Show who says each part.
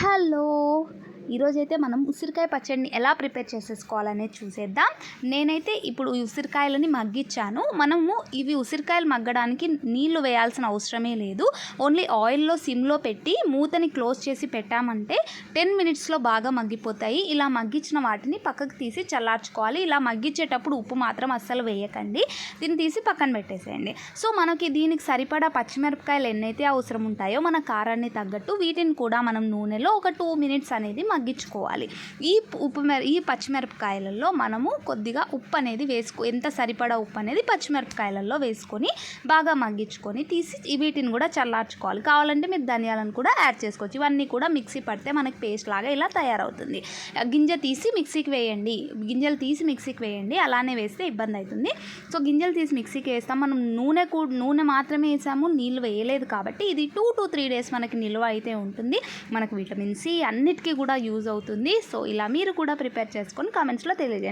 Speaker 1: Hello. ఈరోజైతే మనం ఉసిరికాయ పచ్చడిని ఎలా ప్రిపేర్ చేసేసుకోవాలనేది చూసేద్దాం. నేనైతే ఇప్పుడు ఈ ఉసిరికాయలని మగ్గించాను మనము ఇవి ఉసిరికాయలు మగ్గడానికి నీళ్ళు వేయాల్సిన అవసరమే లేదు. ఓన్లీ ఆయిల్లో సిమ్లో పెట్టి మూతని క్లోజ్ చేసి పెట్టామంటే టెన్ మినిట్స్లో బాగా మగ్గిపోతాయి. ఇలా మగ్గించిన వాటిని పక్కకు తీసి చల్లార్చుకోవాలి. ఇలా మగ్గించేటప్పుడు ఉప్పు మాత్రం అస్సలు వేయకండి. దీన్ని తీసి పక్కన పెట్టేసేయండి. సో మనకి దీనికి సరిపడా పచ్చిమిరపకాయలు ఎన్నైతే అవసరం ఉంటాయో మన కారాన్ని తగ్గట్టు వీటిని కూడా మనం నూనెలో ఒక టూ మినిట్స్ అనేది మగ్గించుకోవాలి ఈ ఉప్పుమిర ఈ పచ్చిమిరపకాయలలో మనము కొద్దిగా ఉప్పు అనేది వేసుకో ఎంత సరిపడా ఉప్పు అనేది పచ్చిమిరపకాయలలో వేసుకొని బాగా మగ్గించుకొని తీసి వీటిని కూడా చల్లార్చుకోవాలి. కావాలంటే మీరు ధనియాలను కూడా యాడ్ చేసుకోవచ్చు. ఇవన్నీ కూడా మిక్సీ పడితే మనకి పేస్ట్ లాగా ఇలా తయారవుతుంది. గింజ తీసి మిక్సీకి వేయండి. గింజలు తీసి మిక్సీకి వేయండి. అలానే వేస్తే ఇబ్బంది అవుతుంది సో గింజలు తీసి మిక్సీకి వేస్తాం. మనం నూనె కూ నూనె మాత్రమే వేసాము. నీళ్ళు వేయలేదు కాబట్టి ఇది టూ టు త్రీ డేస్ మనకి నిల్వ అయితే ఉంటుంది. మనకు విటమిన్ సి అన్నిటికీ కూడా యూజ్ అవుతుంది. సో ఇలా మీరు కూడా ప్రిపేర్ చేసుకొని కామెంట్స్లో తెలియజేయండి.